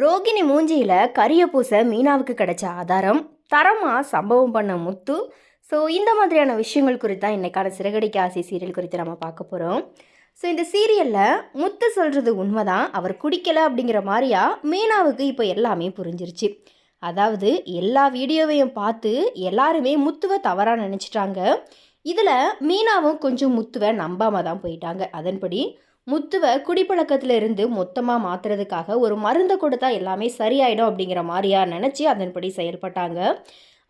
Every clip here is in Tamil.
ரோகிணி மூஞ்சியில் கரிய பூசை மீனாவுக்கு கிடைச்ச ஆதாரம் தரமாக சம்பவம் பண்ண முத்து. ஸோ இந்த மாதிரியான விஷயங்கள் குறித்து தான் இன்றைக்கான சிறகடிக்க ஆசை சீரியல் குறித்து நம்ம பார்க்க போகிறோம் ஸோ இந்த சீரியலில் முத்து சொல்கிறது உண்மைதான் அவர் குடிக்கலை அப்படிங்கிற மாதிரியா மீனாவுக்கு இப்போ எல்லாமே புரிஞ்சிருச்சு. அதாவது எல்லா வீடியோவையும் பார்த்து எல்லாருமே முத்துவை தவறாக நினச்சிட்டாங்க. இதில் மீனாவும் கொஞ்சம் முத்துவை நம்பாமல் தான் போயிட்டாங்க. அதன்படி முத்துவை குடிப்பழக்கத்தில் இருந்து மொத்தமாக மாத்துறதுக்காக ஒரு மருந்தை கொடுத்தா எல்லாமே சரியாயிடும் அப்படிங்கிற மாதிரியா நினச்சி அதன்படி செயல்பட்டாங்க.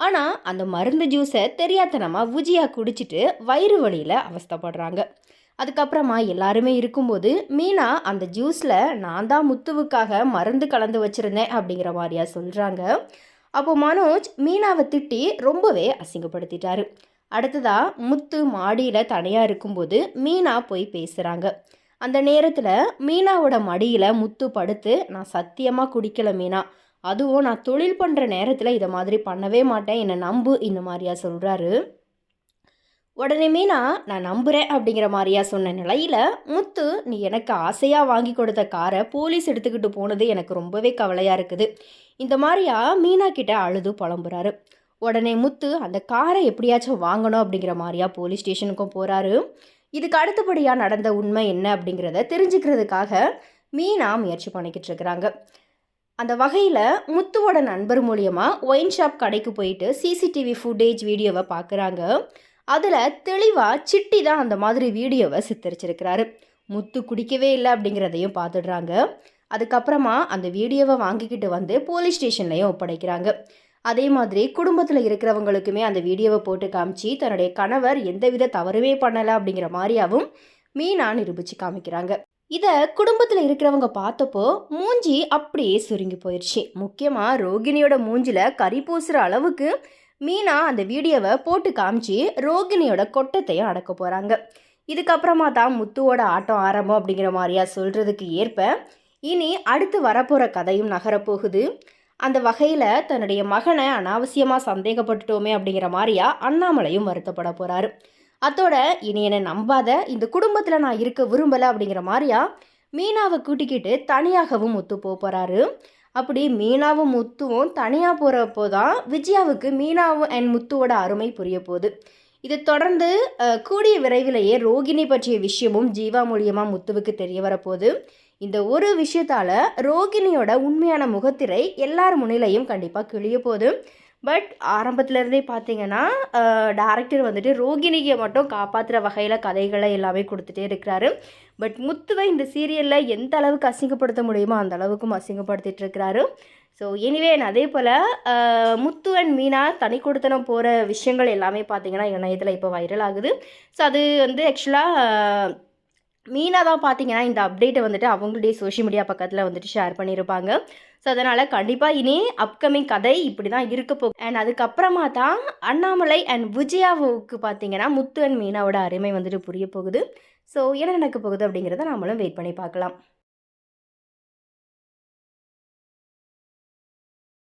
ஆனால் அந்த மருந்து ஜூஸை தெரியாதனமாக உஜியாக குடிச்சிட்டு வயிறு வழியில் அவஸ்தப்படுறாங்க. அதுக்கப்புறமா எல்லாருமே இருக்கும்போது மீனா அந்த ஜூஸில் நான் தான் முத்துவுக்காக மருந்து கலந்து வச்சுருந்தேன் அப்படிங்கிற மாதிரியா சொல்கிறாங்க அப்போ மனோஜ் மீனாவை திட்டி ரொம்பவே அசிங்கப்படுத்திட்டாரு. அடுத்ததாக முத்து மாடியில் தனியாக இருக்கும்போது மீனா போய் பேசுகிறாங்க அந்த நேரத்தில் மீனாவோட மடியில் முத்து படுத்து நான் சத்தியமாக குடிக்கல மீனா. அதுவும் நான் தொழில் பண்ணுற நேரத்தில் இதை மாதிரி பண்ணவே மாட்டேன். என்னை நம்பு? இந்த மாதிரியா சொல்கிறாரு உடனே மீனா நான் நம்புகிறேன் அப்படிங்கிற மாதிரியா சொன்ன நிலையில் முத்து நீ எனக்கு ஆசையாக வாங்கி கொடுத்த காரை போலீஸ் எடுத்துக்கிட்டு போனது எனக்கு ரொம்பவே கவலையாக இருக்குது. இந்த மாதிரியா மீனா கிட்ட அழுது புலம்புறாரு. உடனே முத்து அந்த காரை எப்படியாச்சும் வாங்கணும் அப்படிங்கிற மாதிரியா போலீஸ் ஸ்டேஷனுக்கும் போகிறாரு இதுக்கு அடுத்தபடியாக நடந்த உண்மை என்ன அப்படிங்கிறத தெரிஞ்சுக்கிறதுக்காக மீனா முயற்சி பண்ணிக்கிட்டு இருக்கிறாங்க. அந்த வகையில் முத்துவோட நண்பர் மூலியமாக ஒயின் ஷாப் கடைக்கு போயிட்டு சிசிடிவி ஃபுட்டேஜ் வீடியோவை பார்க்குறாங்க அதில் தெளிவாக சிட்டி தான் அந்த மாதிரி வீடியோவை சித்தரிச்சிருக்கிறாரு. முத்து குடிக்கவே இல்லை அப்படிங்கிறதையும் பார்த்துடுறாங்க அதுக்கப்புறமா அந்த வீடியோவை வாங்கிக்கிட்டு வந்து போலீஸ் ஸ்டேஷன்லையும் ஒப்படைக்கிறாங்க. அதே மாதிரி குடும்பத்தில் இருக்கிறவங்களுக்குமே அந்த வீடியோவை போட்டு காமிச்சு தன்னுடைய கணவர் எந்தவித தவறுமே பண்ணலை அப்படிங்கிற மாதிரியாவும் மீனா நிரூபித்து காமிக்கிறாங்க. இதை குடும்பத்தில் இருக்கிறவங்க பார்த்தப்போ மூஞ்சி அப்படியே சுருங்கி போயிடுச்சு முக்கியமாக ரோகிணியோட மூஞ்சியில் கறி பூசுகிற அளவுக்கு மீனா அந்த வீடியோவை போட்டு காமிச்சு ரோகிணியோட கொட்டத்தையும் அடக்க போகிறாங்க இதுக்கப்புறமா தான் முத்துவோட ஆட்டம் ஆரம்பம் அப்படிங்கிற மாதிரியா சொல்கிறதுக்கு ஏற்ப இனி அடுத்து வரப்போகிற கதையும் நகரப்போகுது. அந்த வகையில் தன்னுடைய மகனை அனாவசியமாக சந்தேகப்பட்டுட்டோமே அப்படிங்கிற மாதிரியா அண்ணாமலையும் வருத்தப்பட போகிறாரு அத்தோட இனி என்னை நம்பாத இந்த குடும்பத்தில் நான் இருக்க விரும்பலை அப்படிங்கிற மாதிரியா மீனாவை கூட்டிக்கிட்டு தனியாகவும் முத்து போக போகிறாரு அப்படி மீனாவும் முத்துவும் தனியாக போகிறப்போ தான் விஜயாவுக்கு மீனாவும் அண்ட் முத்துவோட அருமை புரிய போகுது. இதை தொடர்ந்து கூடிய விரைவிலேயே ரோகிணி பற்றிய விஷயமும் ஜீவா மூலியமாக முத்துவுக்கு தெரிய வரப்போகுது. இந்த ஒரு விஷயத்தால் ரோகிணியோட உண்மையான முகத்திரை எல்லார் முன்னிலையும் கண்டிப்பாக கிழிய போதும் பட் ஆரம்பத்துலேருந்தே பார்த்தீங்கன்னா டேரக்டர் வந்துட்டு ரோகிணியை மட்டும் காப்பாற்றுற வகையில் கதைகளை எல்லாமே கொடுத்துட்டே இருக்கிறாரு. பட் முத்துவை இந்த சீரியலில் எந்த அளவுக்கு அசிங்கப்படுத்த முடியுமோ அந்த அளவுக்கும் அசிங்கப்படுத்திட்டு இருக்கிறாரு. ஸோ எனிவே அதே போல் முத்து அண்ட் மீனா தனி கொடுத்தனம் போகிற விஷயங்கள் எல்லாமே பார்த்தீங்கன்னா இணையத்தில் இப்போ வைரல் ஆகுது. ஸோ அது வந்து ஆக்சுவலாக மீனா தான் பார்த்தீங்கன்னா இந்த அப்டேட்டை வந்துட்டு அவங்களுடைய சோஷியல் மீடியா பக்கத்தில் வந்துட்டு ஷேர் பண்ணியிருப்பாங்க ஸோ அதனால் கண்டிப்பாக இனி அப்கமிங் கதை இப்படி தான் இருக்க போகும் அண்ட் அதுக்கப்புறமா தான் அண்ணாமலை அண்ட் விஜயாவுக்கு பார்த்தீங்கன்னா முத்து அண்ட் மீனாவோட அருமை வந்துட்டு புரிய போகுது. ஸோ என்ன நடக்க போகுது அப்படிங்கிறத நம்மளும் வெயிட் பண்ணி பார்க்கலாம்.